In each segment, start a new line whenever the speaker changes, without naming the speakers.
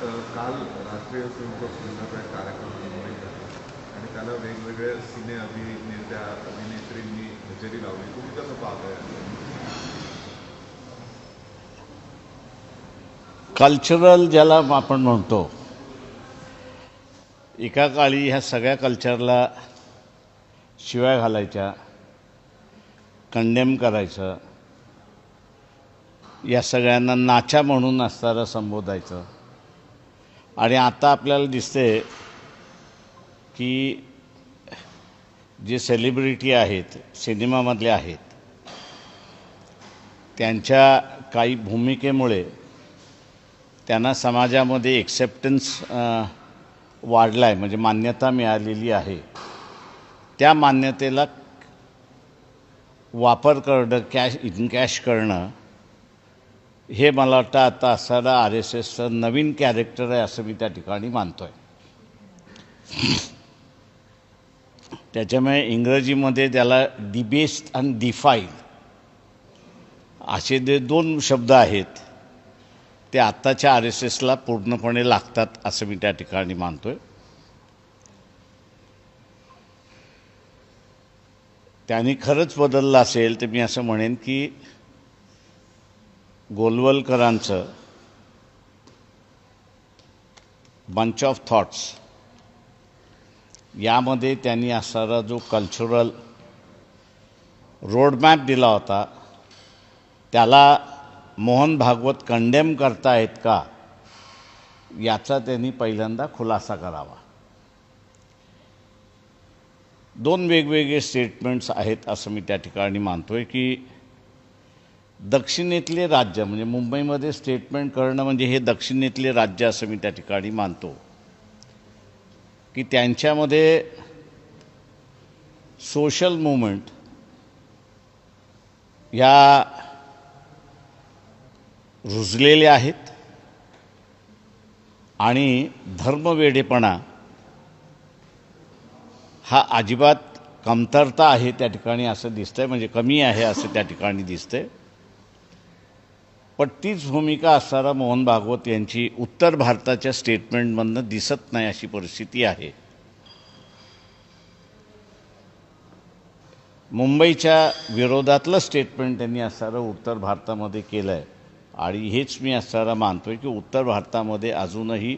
काल राष्ट्रीय स्वयंसेवक संघाचा एक कार्यक्रम मुंबईत झाला. आणि त्याला वेगवेगळ्या सिने अभिनेत्या अभिनेत्रींनी हजेरी लावली. तुम्ही कसं पाहताय?
कल्चरल ज्याला आपण म्हणतो एका काळी ह्या सगळ्या कल्चरला शिवाय घालायच्या कंडेम करायचं या सगळ्यांना नाचा म्हणून असताना संबोधायचं. आणि आता आपल्याला दिसते की जे सेलिब्रिटी आहेत सिनेमामधले आहेत त्यांच्या काही भूमिकेमुळे त्यांना समाजामध्ये एक्सेप्टन्स वाढला आहे म्हणजे मान्यता मिळालेली आहे. त्या मान्यतेला वापर करणं कॅश इनकॅश करणं हे मला वाटतं आता असणारा आर एस एसचं नवीन कॅरेक्टर आहे असं मी त्या ठिकाणी मानतो आहे त्याच्यामुळे इंग्रजीमध्ये त्याला डिबेस्ट आणि डिफाईल असे जे दोन शब्द आहेत ते आत्ताच्या आर एस एसला पूर्णपणे लागतात असं मी त्या ठिकाणी मानतो आहे त्यांनी खरंच बदललं असेल तर मी असं म्हणेन की गोलवलकरांचं बंच ऑफ थॉट्स यामध्ये त्यांनी असणारा जो कल्चरल रोडमॅप दिला होता त्याला मोहन भागवत कंडेम करतायत का याचा त्यांनी पहिल्यांदा खुलासा करावा. दोन वेगवेगळे स्टेटमेंट्स आहेत असं मी त्या ठिकाणी मानतो आहे की दक्षिणेतले राज्य म्हणजे मुंबईमध्ये स्टेटमेंट करणं म्हणजे हे दक्षिणेतले राज्य असं मी त्या ठिकाणी मानतो. की त्यांच्यामध्ये सोशल मुवमेंट या रुजलेले आहेत आणि धर्मवेडेपणा हा अजिबात कमतरता आहे त्या ठिकाणी असं दिसतंय म्हणजे कमी आहे असं त्या ठिकाणी दिसतंय. पण तीच भूमिका असणारा मोहन भागवत यांची उत्तर भारताच्या स्टेटमेंटमधनं दिसत नाही अशी परिस्थिती आहे. मुंबईच्या विरोधातलं स्टेटमेंट त्यांनी असणारं उत्तर भारतामध्ये केलं आहे आणि हेच मी असणारा मानतोय की उत्तर भारतामध्ये अजूनही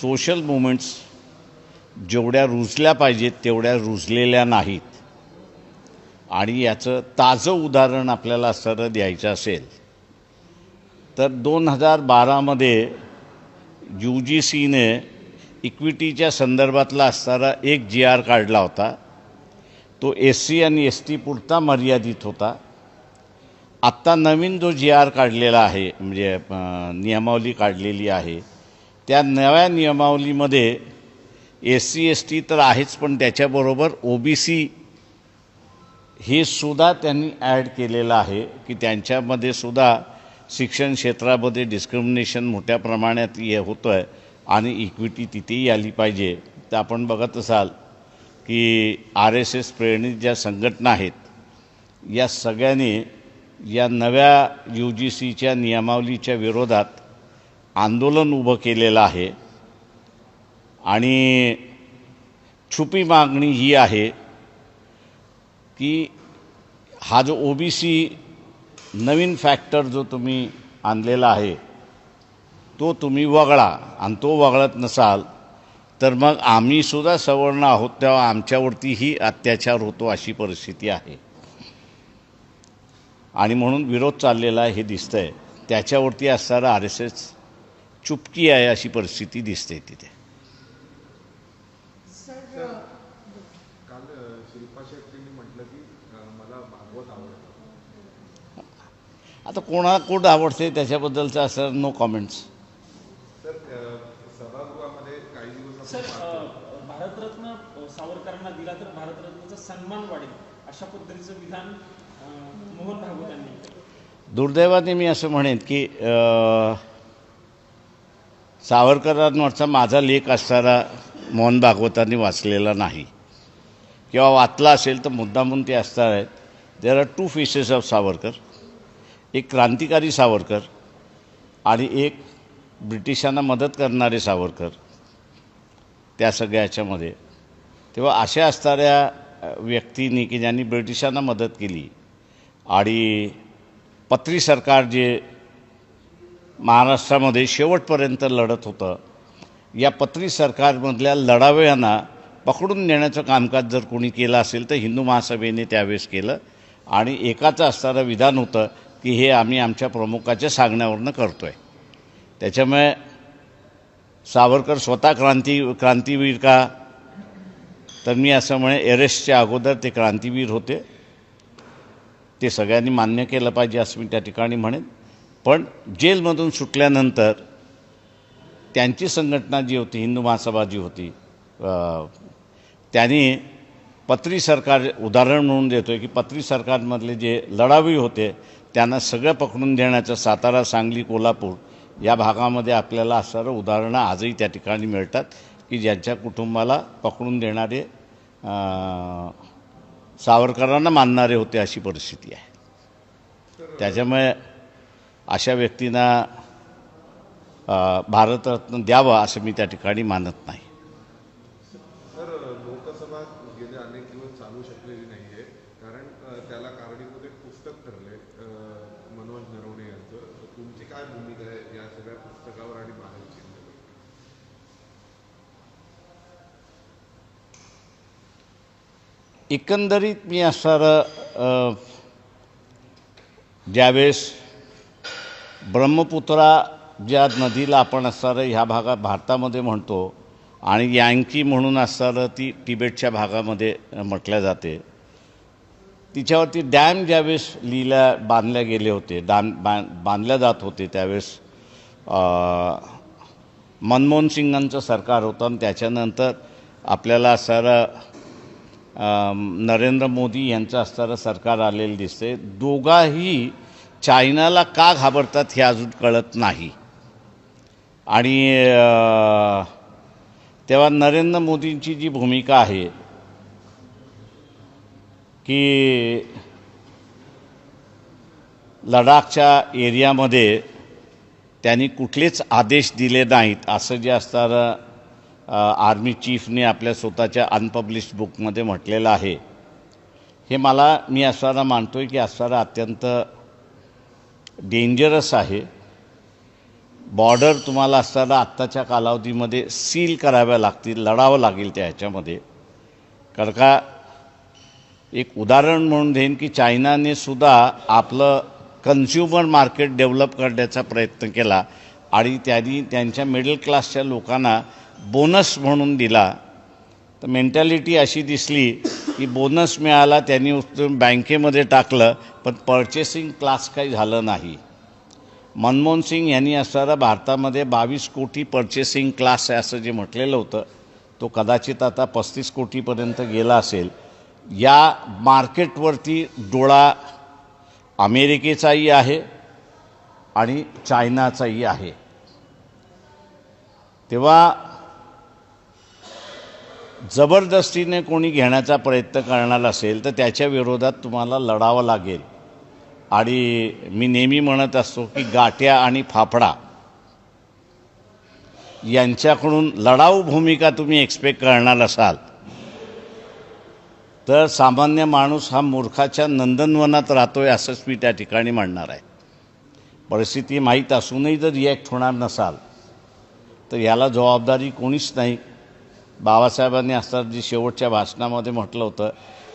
सोशल मुवमेंट्स जेवढ्या रुजल्या पाहिजेत तेवढ्या रुजलेल्या नाहीत. आणि याचं ताजं उदाहरण आपल्याला असणारं द्यायचं असेल तर दोन हजार बारामध्ये यू जी सीने इक्विटीच्या संदर्भातला असणारा एक जी आर काढला होता. तो एस सी आणि एस टी पुरता मर्यादित होता. आत्ता नवीन जो जी आर काढलेला आहे म्हणजे नियमावली काढलेली आहे त्या नव्या नियमावलीमध्ये एस सी एस टी तर आहेच पण त्याच्याबरोबर ओ बी सी हे सुद्धा त्यांनी ॲड केलेलं आहे की त्यांच्यामध्ये सुद्धा शिक्षण क्षेत्रामध्ये डिस्क्रिमिनेशन मोठ्या प्रमाणात हे होतं आहे आणि इक्विटी तिथेही आली पाहिजे. तर आपण बघत असाल की आर एस एस प्रेरणित ज्या संघटना आहेत या सगळ्यांनी या नव्या यू जी सीच्या नियमावलीच्या विरोधात आंदोलन उभं केलेलं आहे. आणि छुपी मागणी ही आहे की हा जो ओ बी सी नवीन फॅक्टर जो तुम्ही आणलेला आहे तो तुम्ही वगळा. आणि तो वगळत नसाल तर मग आम्हीसुद्धा सवर्ण आहोत तेव्हा आमच्यावरती ही अत्याचार होतो अशी परिस्थिती आहे. आणि म्हणून विरोध चाललेला आहे हे आहे त्याच्यावरती असणारा आर एस एस चुपकी आहे अशी परिस्थिती दिसते तिथे.
काल शिल्पा शेट्टींनी म्हटलं की मला भागवत आवडतं.
आता कोणाला कोण आवडते त्याच्याबद्दलचं असं नो कॉमेंट्स
अ, सभागृहामध्ये काही दिवस
सर भारतरत्न सावरकरांना दिला तर भारतरत्नाचा सन्मान वाढेल अशा पद्धतीचं विधान मोहन भागवत यांनी.
दुर्दैवाने मी असं म्हणेन की सावरकरांवरचा माझा लेख असणारा मोहन भागवतांनी वाचलेला नाही. किंवा वाचला असेल तर मुद्दामून ते असणार आहेत. There are two faces of Savarkar एक क्रांतिकारी सावरकर आणि एक ब्रिटिशांना मदत करणारे सावरकर त्या सगळ्या ह्याच्यामध्ये तेव्हा अशा असणाऱ्या व्यक्तींनी की ज्यांनी ब्रिटिशांना मदत केली आणि पत्री सरकार जे महाराष्ट्रामध्ये शेवटपर्यंत लढत होतं या पत्री सरकारमधल्या लढाव्यांना पकडून नेण्याचं कामकाज जर कोणी केलं असेल तर हिंदू महासभेने त्यावेळेस केलं आणि एकाचं असणारं विधान होतं की हे आम्ही आमच्या प्रमुखाच्या सांगण्यावरनं करतो आहे त्याच्यामुळे सावरकर स्वतः क्रांती क्रांतीवीर का? तर मी असं म्हणे एरेस्टच्या अगोदर ते क्रांतीवीर होते. ते सगळ्यांनी मान्य केलं पाहिजे असं मी त्या ठिकाणी म्हणेन. पण जेलमधून सुटल्यानंतर त्यांची संघटना जी होती हिंदू महासभा जी होती त्यांनी पत्री सरकार उदाहरण म्हणून देतो आहे की पत्री सरकारमधले जे लढावी होते त्यांना सगळं पकडून देण्याचं सातारा सांगली कोल्हापूर या भागामध्ये आपल्याला असणारं उदाहरणं आजही त्या ठिकाणी मिळतात की ज्यांच्या कुटुंबाला पकडून देणारे सावरकरांना मानणारे होते अशी परिस्थिती आहे. त्याच्यामुळे अशा व्यक्तींना भारतरत्न द्यावं असं मी त्या ठिकाणी मानत नाही
तर लोकसभा गेले अनेक दिवस चालू शकलेली नाहीये कारण अ, त्याला कारणीभूत एक पुस्तक ठरले अ, मनोज नरवणे यांचं तुमची काय भूमिका आहे या सगळ्या पुस्तकावर आणि मानव चिन्हावर
एकंदरीत मी असणारं ज्यावेळेस ब्रह्मपुत्रा ज्या नदीला आपण असणारं ह्या भागात भारतामध्ये म्हणतो आणि यांकी म्हणून असणारं ती तिबेटच्या भागामध्ये म्हटल्या जाते. तिच्यावरती डॅम ज्यावेळेस लिहिल्या बांधल्या गेले होते डॅम बां बांधल्या जात होते त्यावेळेस मनमोहन सिंगांचं सरकार होतं आणि त्याच्यानंतर आपल्याला असणारं नरेंद्र मोदी यांचं असणारं सरकार आलेलं दिसते दोघाही चायनाला का घाबरतात हे अजून कळत नाही. आणि तेव्हा नरेंद्र मोदींची जी भूमिका आहे की लडाखच्या एरियामध्ये त्यांनी कुठलेच आदेश दिले नाहीत असं जे असणारं आर्मी चीफने आपल्या स्वतःच्या अनपब्लिश्ड बुकमध्ये म्हटलेलं आहे. हे मला मी असणारा मानतो आहे की असणारा अत्यंत डेंजरस आहे. बॉर्डर तुम्हाला असताना आत्ताच्या कालावधीमध्ये सील कराव्या लागतील लढावं लागेल त्या ह्याच्यामध्ये. कारण का एक उदाहरण म्हणून देईन की चायनाने सुद्धा आपलं कन्झ्युमर मार्केट डेव्हलप करण्याचा प्रयत्न केला आणि त्यांनी त्यांच्या मिडल क्लासच्या लोकांना बोनस म्हणून दिला तर मेंटॅलिटी अशी दिसली की बोनस मिळाला त्यांनी उचलून बँकेमध्ये टाकलं पण पर्चेसिंग क्लास काही झालं नाही. मनमोहन सिंग यांनी असणारा भारतामध्ये बावीस कोटी पर्चेसिंग क्लास आहे असं जे म्हटलेलं होतं तो कदाचित आता पस्तीस कोटीपर्यंत गेला असेल. या मार्केटवरती डोळा अमेरिकेचाही आहे आणि चायनाचाही आहे. तेव्हा जबरदस्तीने कोणी घेण्याचा प्रयत्न करणार असेल तर त्याच्या विरोधात तुम्हाला लढावं लागेल. आणि मी नेहमी म्हणत असतो की गाठ्या आणि फाफडा यांच्याकडून लढाऊ भूमिका तुम्ही एक्सपेक्ट करणार असाल. तर सामान्य माणूस हा मूर्खाच्या नंदनवनात राहतोय असंच मी त्या ठिकाणी म्हणणार आहे. परिस्थिती माहीत असूनही जर रिॲक्ट होणार नसाल तर याला जबाबदारी कोणीच नाही. बाबासाहेबांनी असताना शेवटच्या भाषणामध्ये म्हटलं होतं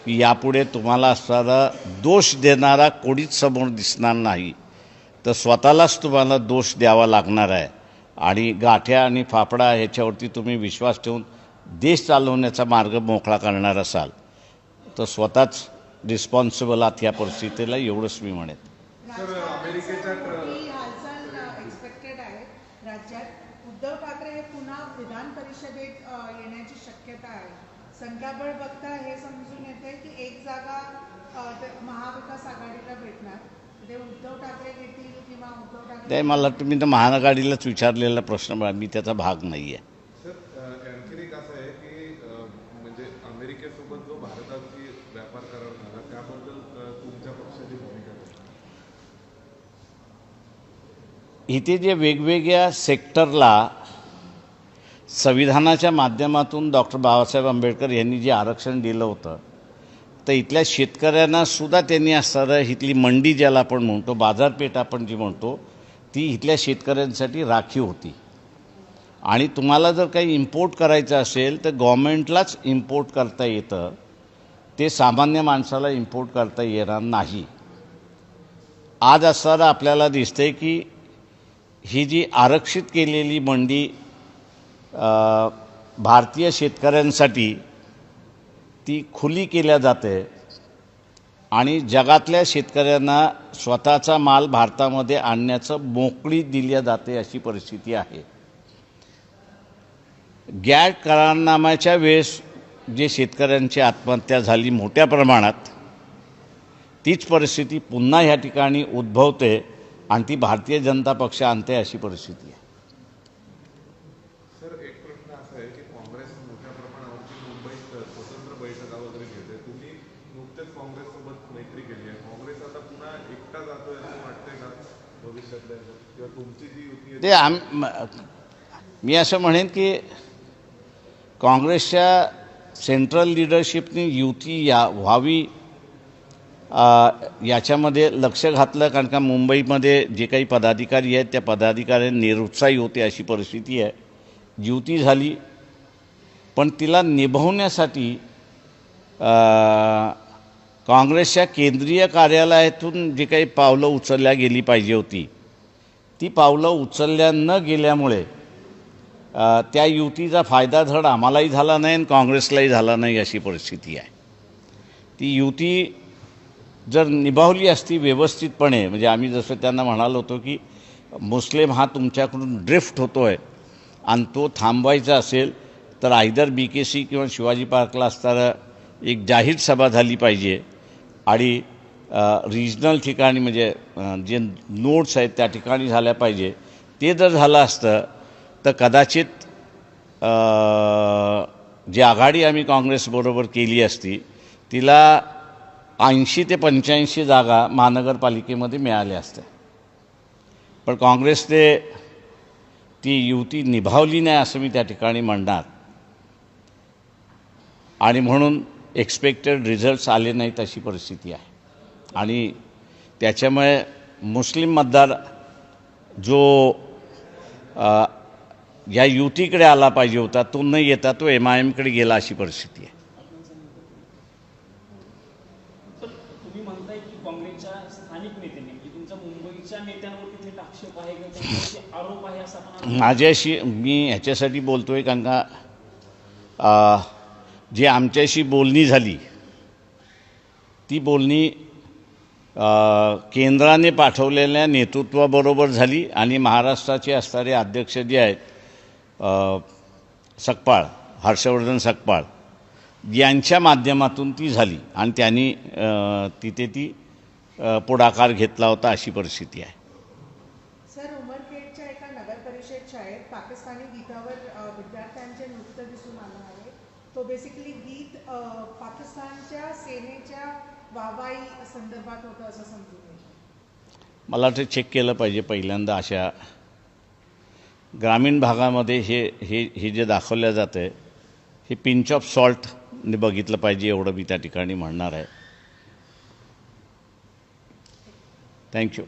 की यापुढे तुम्हाला असणारा दोष देणारा कोणीच समोर दिसणार नाही. तर स्वतःलाच तुम्हाला दोष द्यावा लागणार आहे. आणि गाठ्या आणि फाफडा ह्याच्यावरती तुम्ही विश्वास ठेवून देश चालवण्याचा मार्ग मोकळा करणार असाल. तर स्वतःच रिस्पॉन्सिबल आहात या परिस्थितीला एवढंच मी म्हणेन
तर अमेरिकेच्या ट्र-
ही हालचाल एक्सपेक्टेड आहे राज्यात उद्धव ठाकरे हे पुन्हा विधान परिषदेत अ, येण्याची शक्यता आहे संख्याबळ बघता हे समजून येते की एक जागा महाविकास आघाडीला भेटणार ते उद्धव ठाकरे घेतील किंवा उद्धव ठाकरे
ते मला तुम्ही तर महागाडीलाच विचारलेला प्रश्न मी त्याचा भाग नाही आहे
म्हणजे अमेरिकेसोबत जो भारताची व्यापार करार झाला त्याबद्दल अ, तुमच्या पक्षाची भूमिका काय?
इथे जे वेगवेगळ्या सेक्टरला संविधानाच्या माध्यमातून डॉक्टर बाबासाहेब आंबेडकर यांनी जे आरक्षण दिलं होतं तर इथल्या शेतकऱ्यांना सुद्धा त्यांनी असणारं इथली मंडी ज्याला आपण म्हणतो बाजारपेठ आपण जी म्हणतो ती इथल्या शेतकऱ्यांसाठी राखीव होती. आणि तुम्हाला जर काही इम्पोर्ट करायचं असेल तर गव्हर्मेंटलाच इम्पोर्ट करता येतं. ते सामान्य माणसाला इम्पोर्ट करता येणार नाही. आज असणारं आपल्याला दिसतंय की ही जी आरक्षित केलेली मंडी भारतीय शेतकऱ्यांसाठी ती खुली केल्या जाते आणि जगातल्या शेतकऱ्यांना स्वतःचा माल भारतामध्ये आणण्याचं मोकळी दिल्या जाते अशी परिस्थिती आहे. गॅट करारनाम्याच्या वेळेस जे शेतकऱ्यांची आत्महत्या झाली मोठ्या प्रमाणात तीच परिस्थिती पुन्हा ह्या ठिकाणी उद्भवते आणि ती भारतीय जनता पक्ष आणते अशी परिस्थिती आहे
सर एक प्रश्न असा आहे की काँग्रेस मोठ्या प्रमाणावरती मुंबईत स्वतंत्र बैठका वगैरे घेते तुम्ही नुकतेच काँग्रेससोबत मैत्री केली आहे काँग्रेस आता पुन्हा एकटा जातोय असं वाटतंय का भविष्यातल्या ह्याच्यात? किंवा तुमची जी युती
ते आम मी असं म्हणेन की काँग्रेसच्या सेंट्रल लिडरशिपनी युती या व्हावी याच्यामध्ये लक्ष घातलं कारण का मुंबईमध्ये जे काही पदाधिकारी आहेत त्या पदाधिकारी निरुत्साही होते अशी परिस्थिती आहे. युती झाली पण तिला निभवण्यासाठी काँग्रेसच्या केंद्रीय कार्यालयातून जे काही पावलं उचलल्या गेली पाहिजे होती. ती पावलं उचलल्या न गेल्यामुळे त्या युतीचा फायदा धड आम्हालाही झाला नाही आणि काँग्रेसलाही झाला नाही अशी परिस्थिती आहे. ती युती जर निभावली असती व्यवस्थितपणे म्हणजे आम्ही जसं त्यांना म्हणालो होतो की मुस्लिम हा तुमच्याकडून ड्रिफ्ट होतो आहे आणि तो थांबवायचा असेल तर आयदर बी के सी किंवा शिवाजी पार्कला असताना एक जाहीर सभा झाली पाहिजे आणि रिजनल ठिकाणी म्हणजे जे नोट्स आहेत त्या ठिकाणी झाल्या पाहिजे. ते जर झालं असतं तर कदाचित जी आघाडी आम्ही काँग्रेसबरोबर केली असती तिला ऐंशी ते पंच्याऐंशी जागा महानगरपालिकेमध्ये मिळाल्या असत्या. पण काँग्रेसने ती युती निभावली नाही असं मी त्या ठिकाणी म्हणणार. आणि म्हणून एक्सपेक्टेड रिझल्ट्स आले नाहीत अशी परिस्थिती आहे. आणि त्याच्यामुळे मुस्लिम मतदार जो या युतीकडे आला पाहिजे होता तो न येता तो एम आय एमकडे गेला अशी परिस्थिती आहे. माझ्याशी मी ह्याच्यासाठी बोलतो आहे कारण का जी आमच्याशी बोलणी झाली ती बोलणी केंद्राने पाठवलेल्या नेतृत्वाबरोबर झाली आणि महाराष्ट्राचे असणारे अध्यक्ष जे आहेत सकपाळ हर्षवर्धन सकपाळ यांच्या माध्यमातून ती झाली आणि त्यांनी तिथे ती पुढाकार घेतला होता अशी परिस्थिती आहे.
सर उमरखेडच्या एका नगर परिषद शाळेत पाकिस्तानी गीतावर विद्यार्थ्यांचे नृत्य दिसून आलं आहे. तो बेसिकली गीत पाकिस्तानच्या सेनेच्या वाहवाई संदर्भात होतं असं समजून
मला ते चेक केलं पाहिजे पहिल्यांदा अशा ग्रामीण भागामध्ये हे हे हे जे दाखवलं जातं आहे हे पिंच ऑफ सॉल्टने बघितलं पाहिजे एवढं मी त्या ठिकाणी म्हणणार आहे. थँक्यू